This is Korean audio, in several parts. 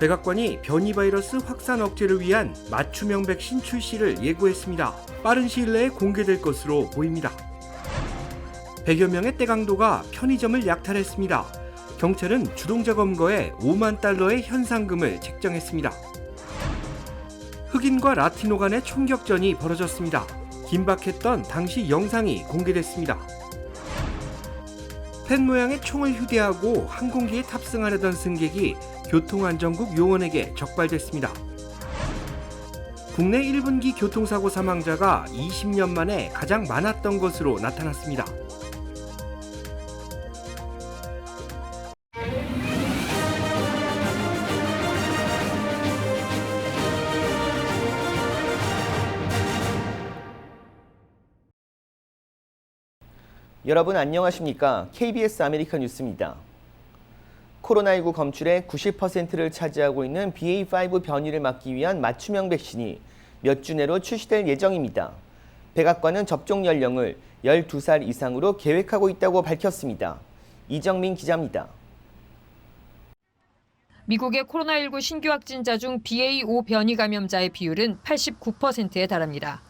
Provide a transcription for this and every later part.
백악관이 변이 바이러스 확산 억제를 위한 맞춤형 백신 출시를 예고했습니다. 빠른 시일 내에 공개될 것으로 보입니다. 100여 명의 떼강도가 편의점을 약탈했습니다. 경찰은 주동자 검거에 5만 달러의 현상금을 책정했습니다. 흑인과 라티노 간의 총격전이 벌어졌습니다. 긴박했던 당시 영상이 공개됐습니다. 펜 모양의 총을 휴대하고 항공기에 탑승하려던 승객이 교통안전국 요원에게 적발됐습니다. 국내 1분기 교통사고 사망자가 20년 만에 가장 많았던 것으로 나타났습니다. 여러분 안녕하십니까? KBS 아메리카 뉴스입니다. 코로나19 검출의 90%를 차지하고 있는 BA5 변이를 막기 위한 맞춤형 백신이 몇 주 내로 출시될 예정입니다. 백악관은 접종 연령을 12살 이상으로 계획하고 있다고 밝혔습니다. 이정민 기자입니다. 미국의 코로나19 신규 확진자 중 BA5 변이 감염자의 비율은 89%에 달합니다.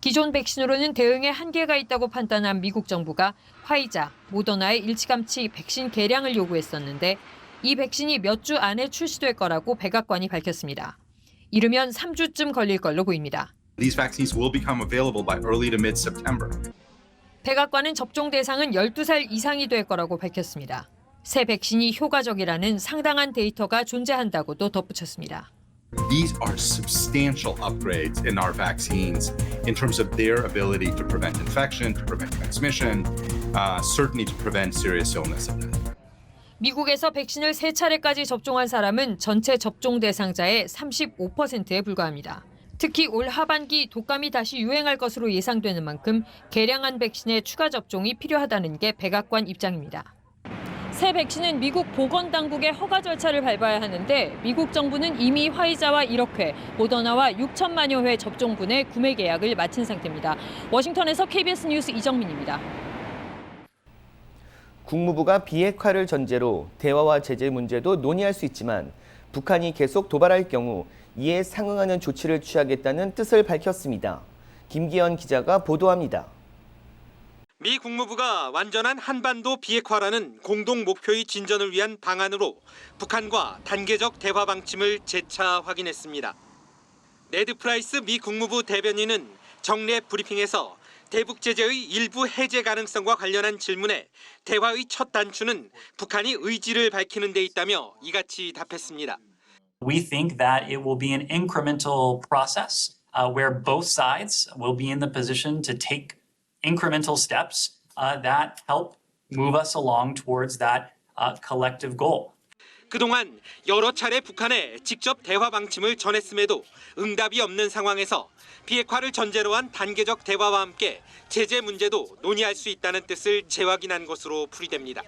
기존 백신으로는 대응에 한계가 있다고 판단한 미국 정부가 화이자, 모더나의 일찌감치 백신 개량을 요구했었는데 이 백신이 몇 주 안에 출시될 거라고 백악관이 밝혔습니다. 이르면 3주쯤 걸릴 걸로 보입니다. These vaccines will become available by early to mid September. 백악관은 접종 대상은 12살 이상이 될 거라고 밝혔습니다. 새 백신이 효과적이라는 상당한 데이터가 존재한다고도 덧붙였습니다. These are substantial upgrades in our vaccines in terms of their ability to prevent infection, to prevent transmission, uh, certainly to prevent serious illness. 미국에서 백신을 세 차례까지 접종한 사람은 전체 접종 대상자의 35%에 불과합니다. 특히 올 하반기 독감이 다시 유행할 것으로 예상되는 만큼 개량한 백신의 추가 접종이 필요하다는 게 백악관 입장입니다. 새 백신은 미국 보건 당국의 허가 절차를 밟아야 하는데 미국 정부는 이미 화이자와 1억 회, 모더나와 6천만여 회 접종분의 구매 계약을 마친 상태입니다. 워싱턴에서 KBS 뉴스 이정민입니다. 국무부가 비핵화를 전제로 대화와 제재 문제도 논의할 수 있지만 북한이 계속 도발할 경우 이에 상응하는 조치를 취하겠다는 뜻을 밝혔습니다. 김기현 기자가 보도합니다. 미 국무부가 완전한 한반도 비핵화라는 공동 목표의 진전을 위한 방안으로 북한과 단계적 대화 방침을 재차 확인했습니다. 네드 프라이스 미 국무부 대변인은 정례 브리핑에서 대북 제재의 일부 해제 가능성과 관련한 질문에 대화의 첫 단추는 북한이 의지를 밝히는 데 있다며 이같이 답했습니다. We think that it will be an incremental process uh, where both sides will be in the position to take incremental steps uh, that help move us along towards that uh, collective goal. 그동안 여러 차례 북한에 직접 대화 방침을 전했음에도 응답이 없는 상황에서 비핵화를 전제로 한 단계적 대화와 함께 제재 문제도 논의할 수 있다는 뜻을 재확인한 것으로 풀이됩니다.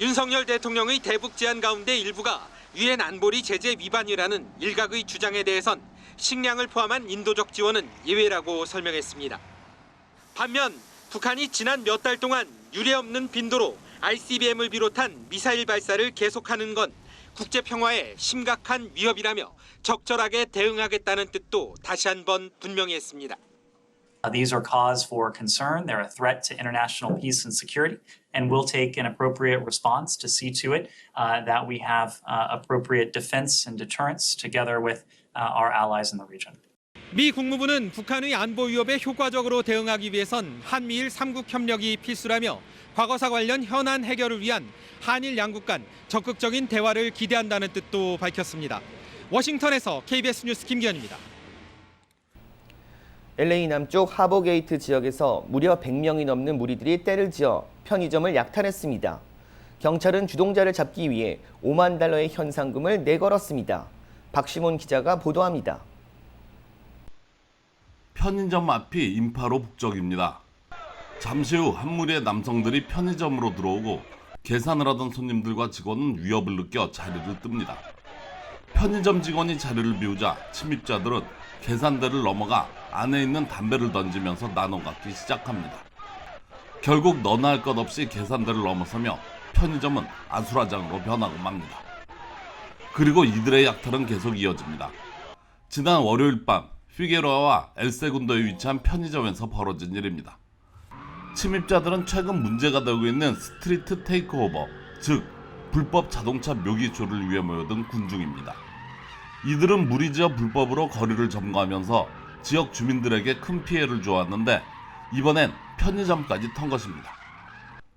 윤석열 대통령의 대북 제안 가운데 일부가 유엔 안보리 제재 위반이라는 일각의 주장에 대해선 식량을 포함한 인도적 지원은 예외라고 설명했습니다. 반면 북한이 지난 몇 달 동안 유례 없는 빈도로 ICBM을 비롯한 미사일 발사를 계속하는 건 국제 평화에 심각한 위협이라며 적절하게 대응하겠다는 뜻도 다시 한번 분명히 했습니다. Uh, these are cause for concern. They're a threat to international peace and security, and we'll take an appropriate response to see to it uh, that we have uh, appropriate defense and deterrence together with uh, our allies in the region. 미 국무부는 북한의 안보 위협에 효과적으로 대응하기 위해선 한미일 삼국 협력이 필수라며 과거사 관련 현안 해결을 위한 한일 양국 간 적극적인 대화를 기대한다는 뜻도 밝혔습니다. 워싱턴에서 KBS 뉴스 김기현입니다. LA 남쪽 하버게이트 지역에서 무려 100명이 넘는 무리들이 때를 지어 편의점을 약탈했습니다. 경찰은 주동자를 잡기 위해 5만 달러의 현상금을 내걸었습니다. 박시몬 기자가 보도합니다. 편의점 앞이 인파로 북적입니다. 잠시 후 한 무리의 남성들이 편의점으로 들어오고 계산을 하던 손님들과 직원은 위협을 느껴 자리를 뜹니다. 편의점 직원이 자리를 비우자 침입자들은 계산대를 넘어가 안에 있는 담배를 던지면서 나눠 갖기 시작합니다. 결국 너나 할 것 없이 계산대를 넘어서며 편의점은 아수라장으로 변하고 맙니다. 그리고 이들의 약탈은 계속 이어집니다. 지난 월요일 밤 피게로아와 엘세군도에 위치한 편의점에서 벌어진 일입니다. 침입자들은 최근 문제가 되고 있는 스트리트 테이크오버, 즉 불법 자동차 묘기조를 위해 모여든 군중입니다. 이들은 무리지어 불법으로 거리를 점거하면서 지역 주민들에게 큰 피해를 주었는데 이번엔 편의점까지 턴 것입니다.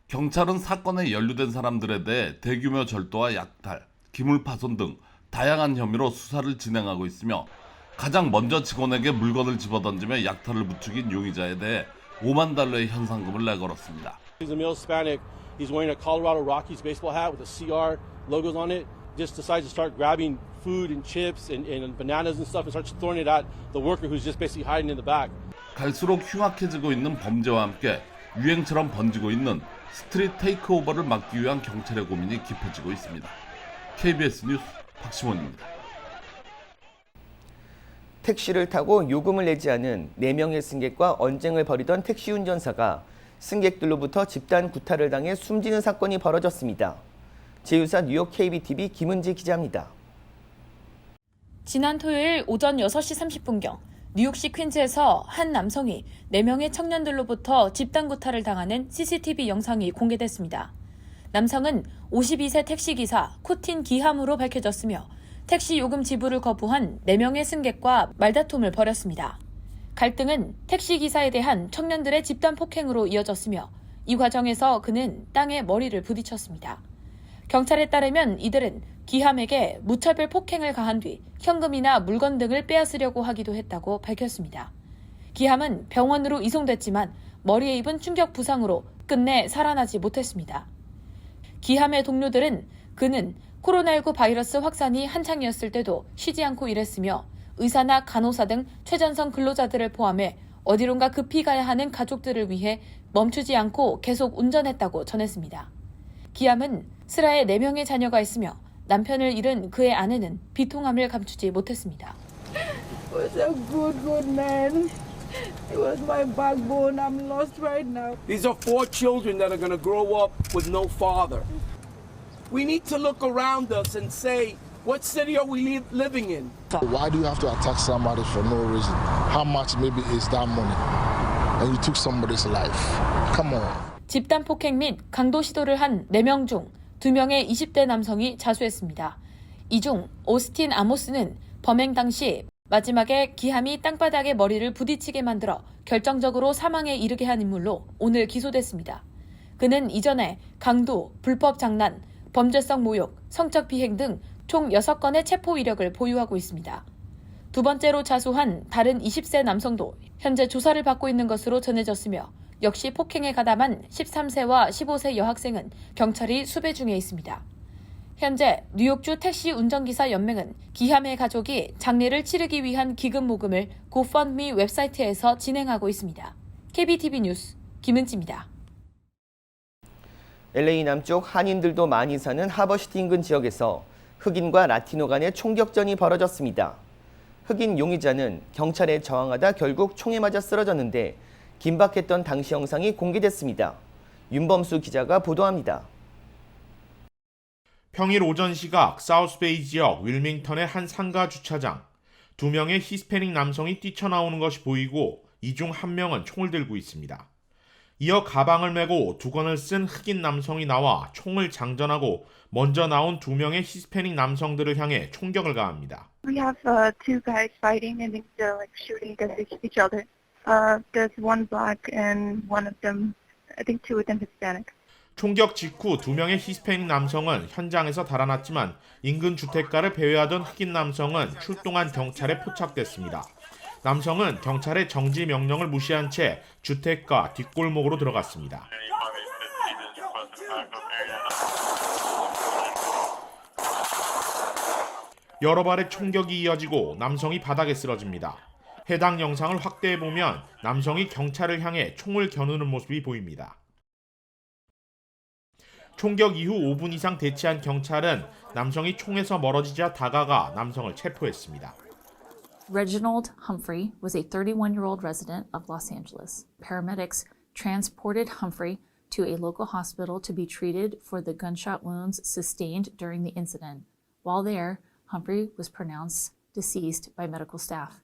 경찰은 사건에 연루된 사람들에 대해 대규모 절도와 약탈, 기물 파손 등 다양한 혐의로 수사를 진행하고 있으며 가장 먼저 직원에게 물건을 집어던지며 약탈을 부추긴 용의자에 대해 5만 달러의 현상금을 내걸었습니다. He's a male Hispanic. He's wearing a Colorado Rockies baseball hat with a CR logos on it. Just decides to start grabbing food and chips and, and bananas and stuff and starts throwing it at the worker who's just basically hiding in the back. 갈수록 흉악해지고 있는 범죄와 함께 유행처럼 번지고 있는 스트릿 테이크오버를 막기 위한 경찰의 고민이 깊어지고 있습니다. KBS 뉴스 박시원입니다. 택시를 타고 요금을 내지 않은 4명의 승객과 언쟁을 벌이던 택시 운전사가 승객들로부터 집단 구타를 당해 숨지는 사건이 벌어졌습니다. 제휴사 뉴욕 KBTV 김은지 기자입니다. 지난 토요일 오전 6시 30분경 뉴욕시 퀸즈에서 한 남성이 4명의 청년들로부터 집단 구타를 당하는 CCTV 영상이 공개됐습니다. 남성은 52세 택시기사 코틴 기함으로 밝혀졌으며 택시 요금 지불을 거부한 4명의 승객과 말다툼을 벌였습니다. 갈등은 택시기사에 대한 청년들의 집단 폭행으로 이어졌으며 이 과정에서 그는 땅에 머리를 부딪혔습니다. 경찰에 따르면 이들은 기함에게 무차별 폭행을 가한 뒤 현금이나 물건 등을 빼앗으려고 하기도 했다고 밝혔습니다. 기함은 병원으로 이송됐지만 머리에 입은 충격 부상으로 끝내 살아나지 못했습니다. 기함의 동료들은 그는 코로나19 바이러스 확산이 한창이었을 때도 쉬지 않고 일했으며 의사나 간호사 등 최전선 근로자들을 포함해 어디론가 급히 가야 하는 가족들을 위해 멈추지 않고 계속 운전했다고 전했습니다. 기함은 슬하에 4명의 자녀가 있으며 남편을 잃은 그의 아내는 비통함을 감추지 못했습니다. was a good, good man. He was my backbone. I'm lost right now. These are four children that are going to grow up with no father. We need to look around us and say, what city are we li- living in? Why do you have to attack somebody for no reason? How much maybe is that money? And you took somebody's life. Come on. 집단 폭행 및 강도 시도를 한 4명 중 2명의 20대 남성이 자수했습니다. 이 중 오스틴 아모스는 범행 당시 마지막에 기함이 땅바닥에 머리를 부딪히게 만들어 결정적으로 사망에 이르게 한 인물로 오늘 기소됐습니다. 그는 이전에 강도, 불법 장난, 범죄성 모욕, 성적 비행 등 총 6건의 체포 이력을 보유하고 있습니다. 두 번째로 자수한 다른 20세 남성도 현재 조사를 받고 있는 것으로 전해졌으며 역시 폭행에 가담한 13세와 15세 여학생은 경찰이 수배 중에 있습니다. 현재 뉴욕주 택시 운전기사 연맹은 기함의 가족이 장례를 치르기 위한 기금 모금을 고펀미 웹사이트에서 진행하고 있습니다. KBTV 뉴스 김은지입니다. LA 남쪽 한인들도 많이 사는 하버시티 인근 지역에서 흑인과 라티노 간의 총격전이 벌어졌습니다. 흑인 용의자는 경찰에 저항하다 결국 총에 맞아 쓰러졌는데 긴박했던 당시 영상이 공개됐습니다. 윤범수 기자가 보도합니다. 평일 오전 시각 사우스베이 지역 윌밍턴의 한 상가 주차장. 두 명의 히스패닉 남성이 뛰쳐나오는 것이 보이고 이 중 한 명은 총을 들고 있습니다. 이어 가방을 메고 두건을 쓴 흑인 남성이 나와 총을 장전하고 먼저 나온 두 명의 히스패닉 남성들을 향해 총격을 가합니다. We have uh, two guys fighting and they're like shooting against each other. Uh, there's one black and one of them, I think two of them Hispanic. 총격 직후 두 명의 히스패닉 남성은 현장에서 달아났지만 인근 주택가를 배회하던 흑인 남성은 출동한 경찰에 포착됐습니다. 남성은 경찰의 정지 명령을 무시한 채 주택가 뒷골목으로 들어갔습니다. 여러 발의 총격이 이어지고 남성이 바닥에 쓰러집니다. 해당 영상을 확대해 보면 남성이 경찰을 향해 총을 겨누는 모습이 보입니다. 총격 이후 5분 이상 대치한 경찰은 남성이 총에서 멀어지자 다가가 남성을 체포했습니다. Reginald Humphrey was a 31 year old resident of Los Angeles. Paramedics transported Humphrey to a local hospital to be treated for the gunshot wounds sustained during the incident. While there, Humphrey was pronounced deceased by medical staff.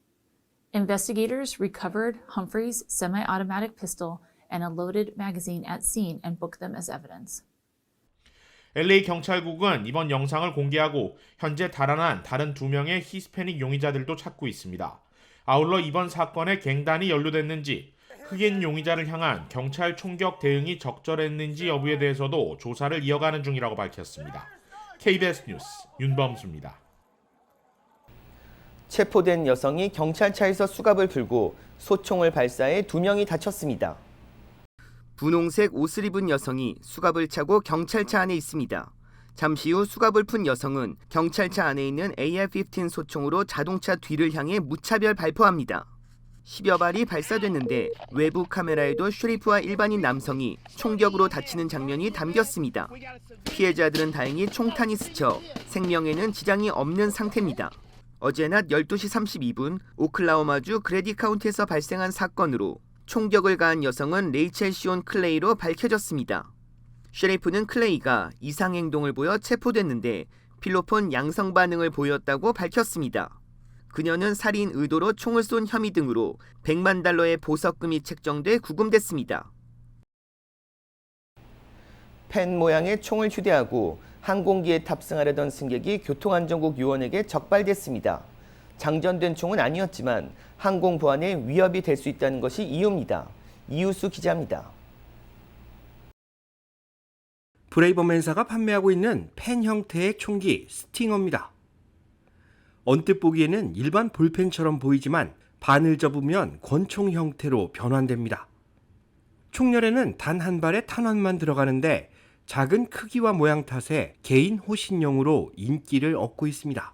Investigators recovered Humphrey's semi automatic pistol and a loaded magazine at scene and booked them as evidence. LA 경찰국은 이번 영상을 공개하고 현재 달아난 다른 두 명의 히스패닉 용의자들도 찾고 있습니다. 아울러 이번 사건에 갱단이 연루됐는지 흑인 용의자를 향한 경찰 총격 대응이 적절했는지 여부에 대해서도 조사를 이어가는 중이라고 밝혔습니다. KBS 뉴스 윤범수입니다. 체포된 여성이 경찰차에서 수갑을 풀고 소총을 발사해 두 명이 다쳤습니다. 분홍색 옷을 입은 여성이 수갑을 차고 경찰차 안에 있습니다. 잠시 후 수갑을 푼 여성은 경찰차 안에 있는 AR-15 소총으로 자동차 뒤를 향해 무차별 발포합니다. 10여 발이 발사됐는데 외부 카메라에도 슈리프와 일반인 남성이 총격으로 다치는 장면이 담겼습니다. 피해자들은 다행히 총탄이 스쳐 생명에는 지장이 없는 상태입니다. 어제 낮 12시 32분 오클라호마주 그레디 카운티에서 발생한 사건으로 총격을 가한 여성은 레이첼 시온 클레이로 밝혀졌습니다. 셰리프는 클레이가 이상 행동을 보여 체포됐는데 필로폰 양성 반응을 보였다고 밝혔습니다. 그녀는 살인 의도로 총을 쏜 혐의 등으로 100만 달러의 보석금이 책정돼 구금됐습니다. 펜 모양의 총을 휴대하고 항공기에 탑승하려던 승객이 교통안전국 요원에게 적발됐습니다. 장전된 총은 아니었지만 항공 보안에 위협이 될 수 있다는 것이 이유입니다. 이우수 기자입니다. 브레이버맨사가 판매하고 있는 펜 형태의 총기 스팅어입니다. 언뜻 보기에는 일반 볼펜처럼 보이지만 반을 접으면 권총 형태로 변환됩니다. 총열에는 단 한 발의 탄환만 들어가는데 작은 크기와 모양 탓에 개인 호신용으로 인기를 얻고 있습니다.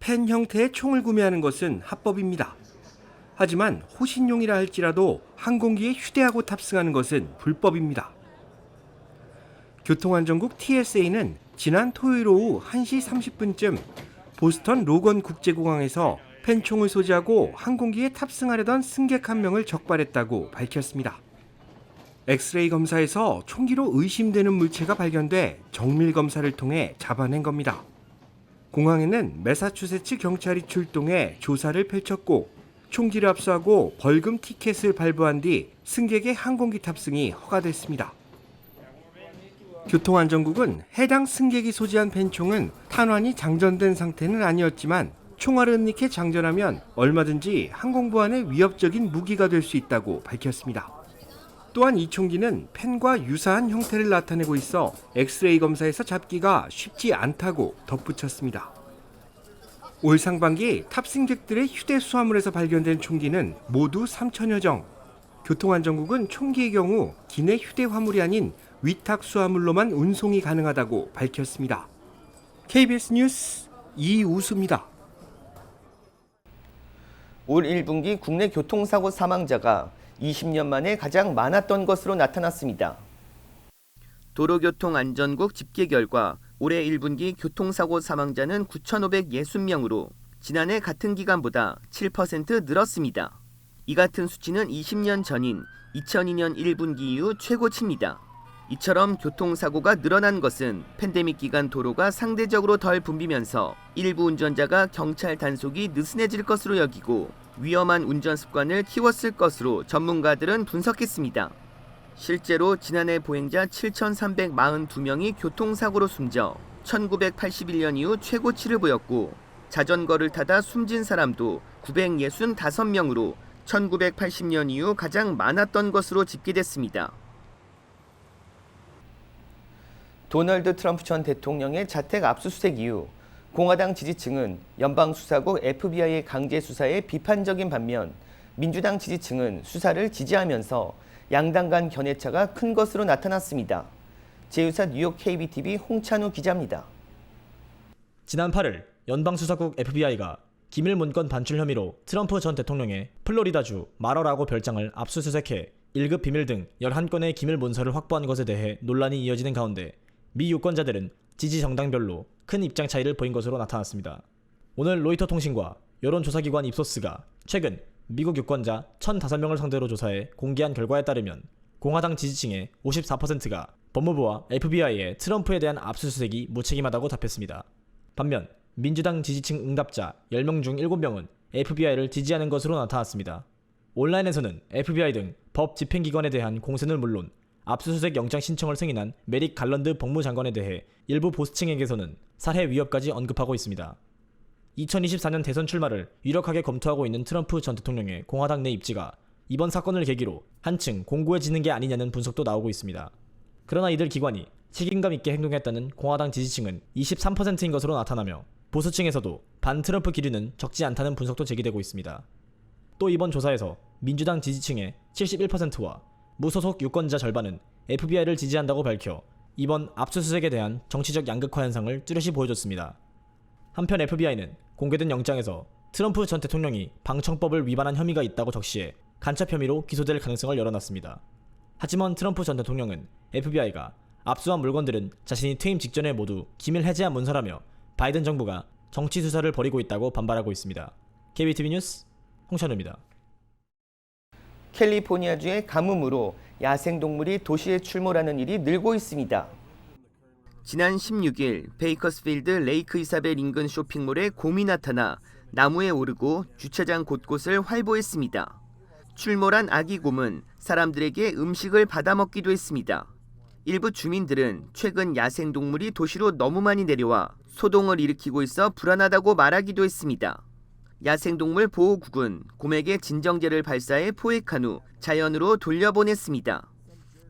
펜 형태의 총을 구매하는 것은 합법입니다. 하지만 호신용이라 할지라도 항공기에 휴대하고 탑승하는 것은 불법입니다. 교통안전국 TSA는 지난 토요일 오후 1시 30분쯤 보스턴 로건 국제공항에서 펜총을 소지하고 항공기에 탑승하려던 승객 한 명을 적발했다고 밝혔습니다. 엑스레이 검사에서 총기로 의심되는 물체가 발견돼 정밀 검사를 통해 잡아낸 겁니다. 공항에는 매사추세츠 경찰이 출동해 조사를 펼쳤고 총기를 압수하고 벌금 티켓을 발부한 뒤 승객의 항공기 탑승이 허가됐습니다. 교통안전국은 해당 승객이 소지한 펜총은 탄환이 장전된 상태는 아니었지만 총알을 넣게 장전하면 얼마든지 항공보안에 위협적인 무기가 될 수 있다고 밝혔습니다. 또한 이 총기는 펜과 유사한 형태를 나타내고 있어 엑스레이 검사에서 잡기가 쉽지 않다고 덧붙였습니다. 올 상반기 탑승객들의 휴대 수화물에서 발견된 총기는 모두 3천여 정. 교통안전국은 총기의 경우 기내 휴대 화물이 아닌 위탁 수화물로만 운송이 가능하다고 밝혔습니다. KBS 뉴스 이우수입니다. 올 1분기 국내 교통사고 사망자가 20년 만에 가장 많았던 것으로 나타났습니다. 도로교통안전국 집계 결과 올해 1분기 교통사고 사망자는 9,560명으로 지난해 같은 기간보다 7% 늘었습니다. 이 같은 수치는 20년 전인 2002년 1분기 이후 최고치입니다. 이처럼 교통사고가 늘어난 것은 팬데믹 기간 도로가 상대적으로 덜 붐비면서 일부 운전자가 경찰 단속이 느슨해질 것으로 여기고 위험한 운전 습관을 키웠을 것으로 전문가들은 분석했습니다. 실제로 지난해 보행자 7,342명이 교통사고로 숨져 1981년 이후 최고치를 보였고 자전거를 타다 숨진 사람도 965명으로 1980년 이후 가장 많았던 것으로 집계됐습니다. 도널드 트럼프 전 대통령의 자택 압수수색 이후 공화당 지지층은 연방수사국 FBI의 강제 수사에 비판적인 반면 민주당 지지층은 수사를 지지하면서 양당 간 견해차가 큰 것으로 나타났습니다. 제휴사 뉴욕 KBTV 홍찬우 기자입니다. 지난 8일 연방수사국 FBI가 기밀 문건 반출 혐의로 트럼프 전 대통령의 플로리다주 마러라고 별장을 압수수색해 1급 비밀 등 11건의 기밀 문서를 확보한 것에 대해 논란이 이어지는 가운데 미 유권자들은 지지 정당별로 큰 입장 차이를 보인 것으로 나타났습니다. 오늘 로이터 통신과 여론조사기관 입소스가 최근 미국 유권자 1,005명을 상대로 조사해 공개한 결과에 따르면 공화당 지지층의 54%가 법무부와 FBI의 트럼프에 대한 압수수색이 무책임하다고 답했습니다. 반면 민주당 지지층 응답자 10명 중 7명은 FBI를 지지하는 것으로 나타났습니다. 온라인에서는 FBI 등 법 집행기관에 대한 공세는 물론 압수수색 영장 신청을 승인한 메릭 갈런드 법무장관에 대해 일부 보수층에게서는 살해 위협까지 언급하고 있습니다. 2024년 대선 출마를 유력하게 검토하고 있는 트럼프 전 대통령의 공화당 내 입지가 이번 사건을 계기로 한층 공고해지는 게 아니냐는 분석도 나오고 있습니다. 그러나 이들 기관이 책임감 있게 행동했다는 공화당 지지층은 23%인 것으로 나타나며 보수층에서도 반 트럼프 기류는 적지 않다는 분석도 제기되고 있습니다. 또 이번 조사에서 민주당 지지층의 71%와 무소속 유권자 절반은 FBI를 지지한다고 밝혀 이번 압수수색에 대한 정치적 양극화 현상을 뚜렷이 보여줬습니다. 한편 FBI는 공개된 영장에서 트럼프 전 대통령이 방청법을 위반한 혐의가 있다고 적시해 간첩 혐의로 기소될 가능성을 열어놨습니다. 하지만 트럼프 전 대통령은 FBI가 압수한 물건들은 자신이 퇴임 직전에 모두 기밀 해제한 문서라며 바이든 정부가 정치 수사를 벌이고 있다고 반발하고 있습니다. KBTV 뉴스 홍찬우입니다. 캘리포니아주의 가뭄으로 야생동물이 도시에 출몰하는 일이 늘고 있습니다. 지난 16일 베이커스필드 레이크 이사벨 인근 쇼핑몰에 곰이 나타나 나무에 오르고 주차장 곳곳을 활보했습니다. 출몰한 아기 곰은 사람들에게 음식을 받아먹기도 했습니다. 일부 주민들은 최근 야생동물이 도시로 너무 많이 내려와 소동을 일으키고 있어 불안하다고 말하기도 했습니다. 야생동물 보호국은 곰에게 진정제를 발사해 포획한 후 자연으로 돌려보냈습니다.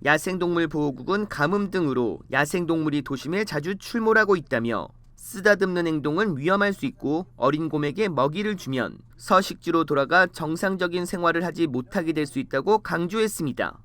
야생동물 보호국은 가뭄 등으로 야생동물이 도심에 자주 출몰하고 있다며 쓰다듬는 행동은 위험할 수 있고 어린 곰에게 먹이를 주면 서식지로 돌아가 정상적인 생활을 하지 못하게 될 수 있다고 강조했습니다.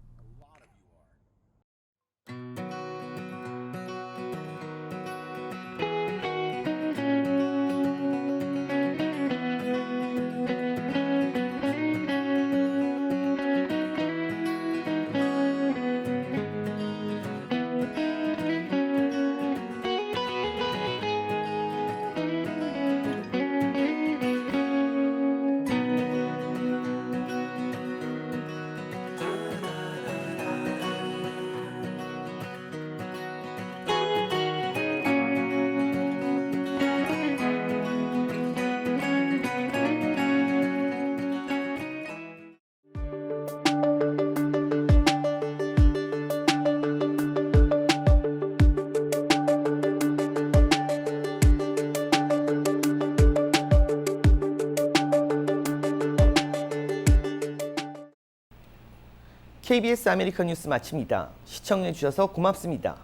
KBS 아메리칸 뉴스 마칩니다. 시청해 주셔서 고맙습니다.